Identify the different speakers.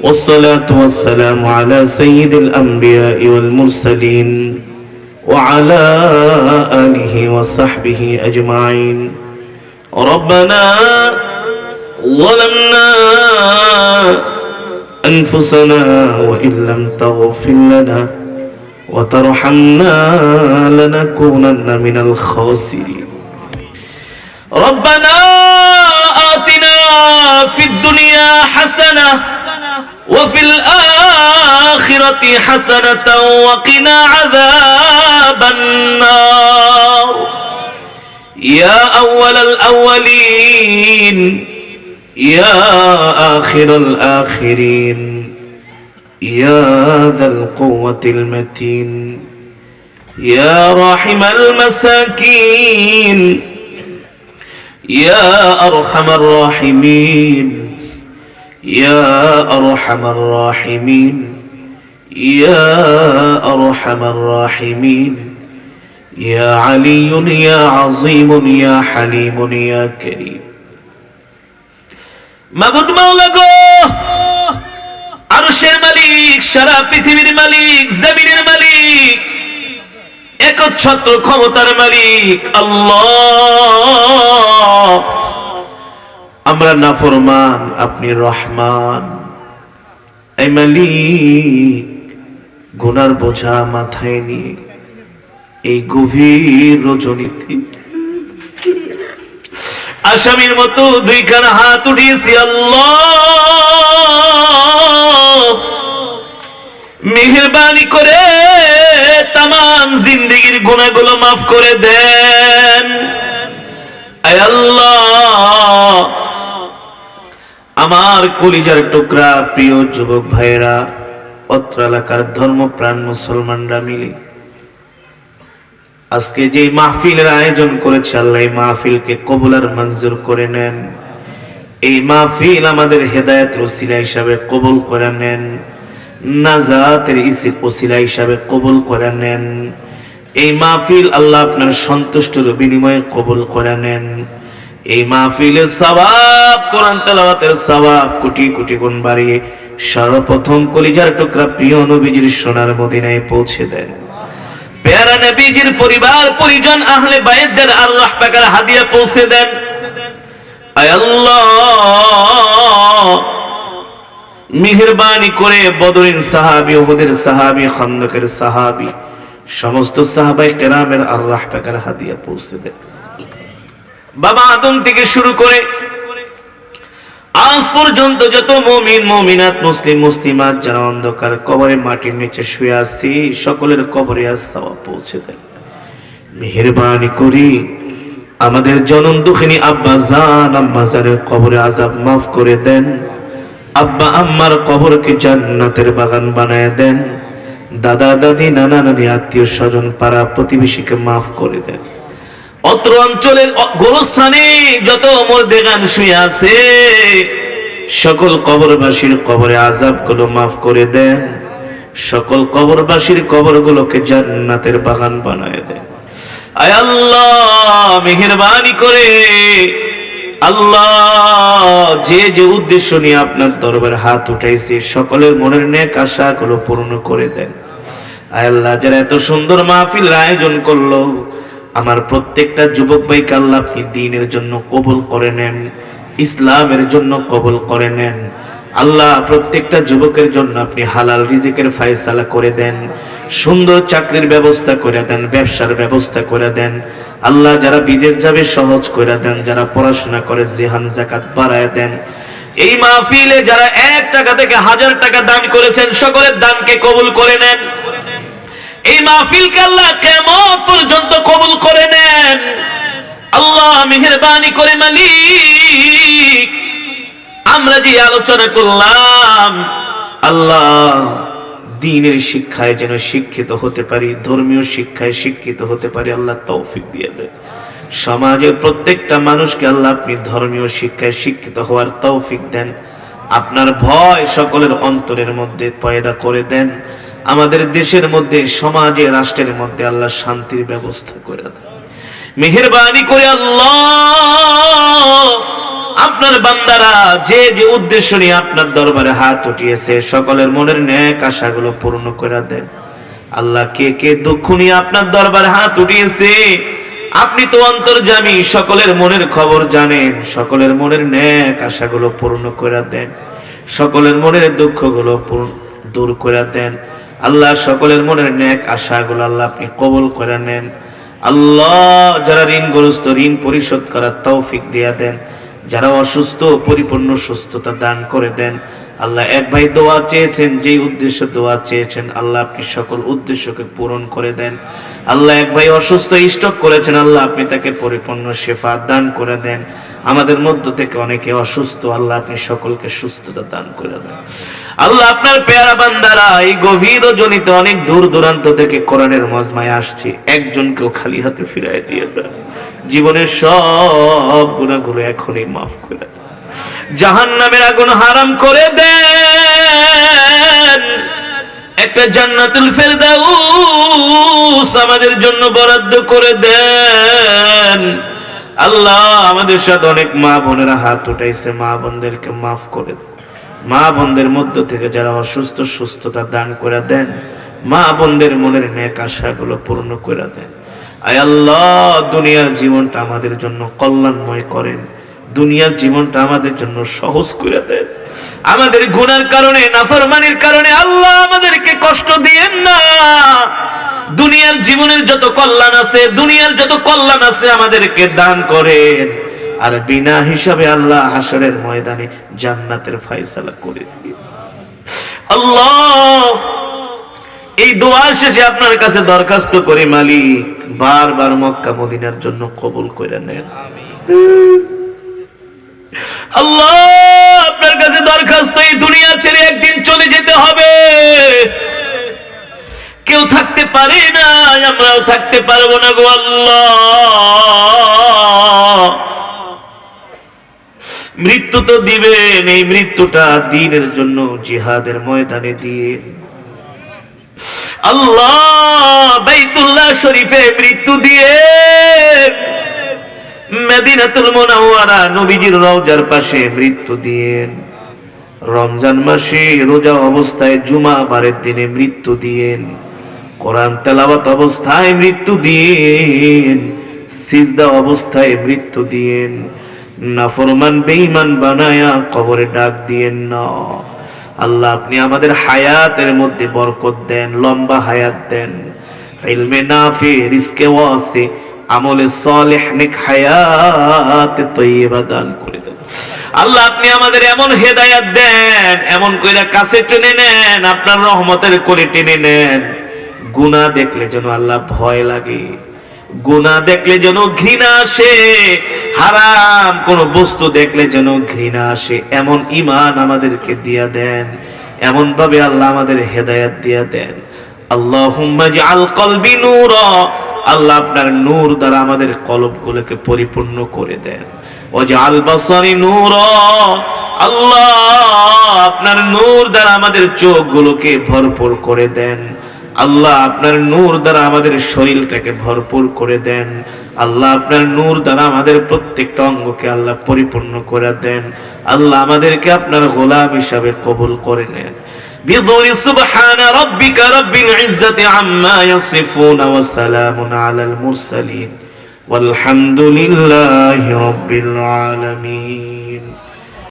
Speaker 1: والصلاة والسلام على سيد الأنبياء والمرسلين وعلى آله وصحبه أجمعين. ربنا ظلمنا أنفسنا وإن لم تغفر لنا وترحمنا لنكونن من الخاسرين. ربنا حسنة وفي الآخرة حسنة وقنا عذاب النار. يا أول الأولين يا آخر الآخرين يا ذا القوة المتين يا راحم المساكين يا أرحم الراحمين. يا أرحم الراحمين يا أرحم الراحمين يا علي يا عظيم يا حليم يا كريم মাবুদ মাওলা গো আরশের মালিক সারা পৃথিবীর মালিক জমিনের মালিক একচ্ছত্র ক্ষমতার মালিক আল্লাহ আমরা নাফরমান, আপনি রহমান। এই মালিক, গুনার বোঝা মাথায় নিয়ে এই গভীর রজনীতে। আসামির মতো দুইখানা হাত উঠিয়েছি মেহরবানি করে তাম জিন্দিগির গুণাগুলো মাফ করে দেন। আয় আল্লাহ। আমার কলিজার টুকরা প্রিয় যুবক ভাইয়েরা, অত্র এলাকার ধর্মপ্রাণ মুসলমানরা মিলে। আজকে যে মাহফিলের আয়োজন করেছে, আল্লাহ এই মাহফিলকে কবুলার মঞ্জুর করে নেন। এই মাহফিল আমাদের হেদায়তের ওসিলা হিসাবে কবুল করে নেন। নাজাতের ইসির ওসিলা হিসাবে কবুল করে নেন। এই মাহফিল আল্লাহ আপনার সন্তুষ্টর বিনিময়ে কবুল করে নেন। এই মাহফিলের সবাব কোরআন তেলাওয়াতের সবাব কোটি কোটি গুণ বাড়িয়ে সর্বপ্রথম কলিজার টুকরা প্রিয় নবীজির সোনার মদিনায় পৌঁছে দেন। পেয়ারা নবীজির পরিবার, পরিজন, আহলে পাকের হাদিয়া পৌঁছে দেন। করে বদরিন সাহাবি ওহুদের সাহাবি, খন্দকের সাহাবি, সমস্ত সাহাবাই কেরামের আল্লাহ পাকের হাদিয়া পৌঁছে দেন। বাবা আদম থেকে শুরু করে আজ পর্যন্ত যত মমিন, মমিনাত, মুসলিম, মুসলিমাত যারা অন্ধকার কবরে মাটির নিচে শুয়ে আসছি সকলের কবরে আজ সাওয়া পৌঁছে দেন। মেহরবানি করি, আমাদের জনম দুঃখিনী আব্বা জান, আম্মা জানের কবরে আজাব মাফ করে দেন। আব্বা, আম্মার কবরকে জান্নাতের বাগান বানায় দেন। দাদা, দাদি, নানা, নানি, আত্মীয় স্বজন, পাড়া প্রতিবেশীকে মাফ করে দেন। অত্র অঞ্চলের গোরস্থানে যত অমর দেগান শুয়ে আছে, সকল কবরবাসীর কবরে আজাবগুলো মাফ করে দেন। সকল কবরবাসীর কবরগুলোকে জান্নাতের বাগান বানায় দেন। আয় আল্লাহ, মেহরবানি করে আল্লাহ, যে যে উদ্দেশ্য নিয়ে আপনার দরবারে হাত উঠাইছে, সকলের মনের আশাগুলো পূর্ণ করে আল্লাহ, যারা এত সুন্দর মাহফিল আয়োজন করল আমার প্রত্যেকটা যুবক ভাইকে আল্লাহ আপনি দিনের জন্য কবুল করে নেন, ইসলামের জন্য কবুল করে নেন। আল্লাহ প্রত্যেকটা যুবকের জন্য আপনি হালাল রিজিকের ফায়সালা করে দেন, সুন্দর চাকরির ব্যবস্থা করে দেন, ব্যবসার ব্যবস্থা করে দেন। আল্লাহ যারা বিদেশ যাবে সহজ করে দেন, যারা পড়াশোনা করে জেহান জাকাত বাড়ায় দেন। এই মাহফিলে যারা এক টাকা থেকে হাজার টাকা দান করেছেন, সকলের দানকে কবুল করে নেন। এই মাহফিলকে আল্লাহ কেমন পর্যন্ত কবুল করে নেন? আল্লাহ মেহরবানি করে মালিক। আমরা যে আলোচনা করলাম, আল্লাহ দিনের শিক্ষায় যেন শিক্ষিত হতে পারি, ধর্মীয় শিক্ষায় শিক্ষিত হতে পারি, আল্লাহ তৌফিক দিয়ে দেন। সমাজের প্রত্যেকটা মানুষকে আল্লাহ আপনি ধর্মীয় শিক্ষায় শিক্ষিত হওয়ার তৌফিক দেন। আপনার ভয় সকলের অন্তরের মধ্যে পয়দা করে দেন। আমাদের দেশের মধ্যে, সমাজে, রাষ্ট্রের মধ্যে আল্লাহ শান্তির ব্যবস্থা করে দেয় মেহরবানি করে আল্লাহ আপনার বান্দারা যে যে উদ্দেশ্য নিয়ে আপনার দরবারে হাত উঠিয়েছে, সকলের মনের ন্যাক আশাগুলো পূর্ণ করে দেন। আল্লাহ কে কে দুঃখ নিয়ে আপনার দরবারে হাত উঠিয়েছে, আপনি তো অন্তর্জামী সকলের মনের খবর জানেন, সকলের মনের ন্যাক আশাগুলো পূর্ণ করে দেন, সকলের মনের দুঃখগুলো দূর করে দেন। আল্লাহ সকলের মনের ন্যাক আশাগুলো আল্লাহ আপনি কবল করে নেন। আল্লাহ যারা ঋণগ্রস্ত, ঋণ পরিশোধ করার তৌফিক দিয়া দেন। যারা অসুস্থ, পরিপূর্ণ সুস্থতা দান করে দেন। আল্লাহ এক ভাই দোয়া চেয়েছেন, যেই উদ্দেশ্য দোয়া চেয়েছেন, আল্লাহ আপনি সকল উদ্দেশ্যকে পূরণ করে দেন। আল্লাহ এক ভাই অসুস্থ, স্টক করেছেন, আল্লাহ আপনি তাকে পরিপূর্ণ শেফা দান করে দেন। আমাদের মধ্য থেকে অনেকে অসুস্থ, আল্লাহ আপনি সকলকে সুস্থতা দান করে দেন। আল্লাহ আপনার পেয়ারা বান্দারা, এই গভীর জনিত অনেক দূর দূরান্ত থেকে কোরআনের মজমায় আসছে। একজনকেও খালি হাতে ফিরাই দিয়ে জীবনের সব গুণাগুলো এখনই মাফ করে জাহান নামের আগুন হারাম করে দেন। একটা জান্নাতুল ফেরদাউস আমাদের জন্য বরাদ্দ করে দেন। আল্লাহ আমাদের সাথে অনেক মা বোনেরা হাত উঠাইছে, মা বোনদেরকে মাফ করে দেন। মা বোনদের মধ্য থেকে যারা অসুস্থ, সুস্থতা দান করে দেন, মা বোনদের মনের নেক আশাগুলো পূর্ণ করে দেন। আয় আল্লাহ, দুনিয়ার জীবনটা আমাদের জন্য কল্যাণময় করেন। দুনিয়ার জীবনটা আমাদের জন্য সহজ করে দেন। আমাদের গুনার কারণে, নাফরমানির কারণে আল্লাহ আমাদেরকে কষ্ট দিয়েন না। দুনিয়ার জীবনের যত কল্যাণ আছে, দুনিয়ার যত কল্যাণ আছে আমাদেরকে দান করেন। আর বিনা হিসাবে আল্লাহ হাসরের ময়দানে জান্নাতের ফায়সালা করে দিয়ে আল্লাহ! এই দোয়ার শেষে আপনার কাছে দরখাস্ত করি, মালিক, বারবার মক্কা মদিনার জন্য কবুল করে নেন। আল্লাহ, আপনার কাছে দরখাস্ত, এই দুনিয়া ছেড়ে একদিন চলে যেতে হবে। কেউ থাকতে পারে না, আমরাও থাকতে পারব না গো আল্লাহ। মৃত্যু তো দিবেন, এই মৃত্যুটা দিনের জন্য জিহাদের ময়দানে দিয়ে। আল্লাহ শরীফে মৃত্যু দিয়ে মেদিনাতুল মুনাওয়ারা নবীজির রওজার পাশে মৃত্যু দিয়েন রমজান মাসে রোজা অবস্থায় জুমা বারের দিনে মৃত্যু দিয়েন কোরআন তেলাওয়াত অবস্থায় মৃত্যু দিয়েন সিজদা অবস্থায় মৃত্যু দিয়েন নাফরমান বেঈমান বানায়া কবরে ডাক দিয়েন না। আল্লাহ, আপনি আমাদের হায়াতের মধ্যে বরকত দেন, লম্বা হায়াত দেন। ইলমে নাফি, রিজকে ওয়াসি, আমলে সালেহ, নেক হায়াতে তৈয়বা দান করে দেন। আল্লাহ, আপনি আমাদের এমন হেদায়াত দেন, এমন কইরা কাছে টেনে নেন, আপনার রহমতের করে টেনে নেন। গুনাহ দেখলে যেন আল্লাহ ভয় লাগে, গুনাহ দেখলে যেন ঘৃণা আসে হারাম কোন বস্তু দেখলে যেন ঘৃণা আসে। এমন ইমান আমাদেরকে দিয়া দেন। এমন ভাবে আল্লাহ আমাদের হেদায়াত দিয়া দেন। আল্লাহুম্মা জাআল কলবি নূরা। আল্লাহ আপনার নূর দ্বারা আমাদের কলবগুলোকে পরিপূর্ণ করে দেন। ওয়াজআল বাসারি নূরা। আল্লাহ আপনার নূর দ্বারা আমাদের চোখগুলোকে ভরপুর করে দেন। আল্লাহ আপনার নূর দ্বারা আমাদের শরীরটাকে ভরপুর করে দেন আল্লাহ আপনার নূর দ্বারা আমাদের প্রত্যেকটা অঙ্গকে আল্লাহ পরিপূর্ণ করে দেন আল্লাহ আমাদেরকে আপনার গোলাম হিসাবে কবুল করে নেন بضر سبحان ربك رب العزة عما يصفون وسلام على المرسلين والحمد لله رب العالمين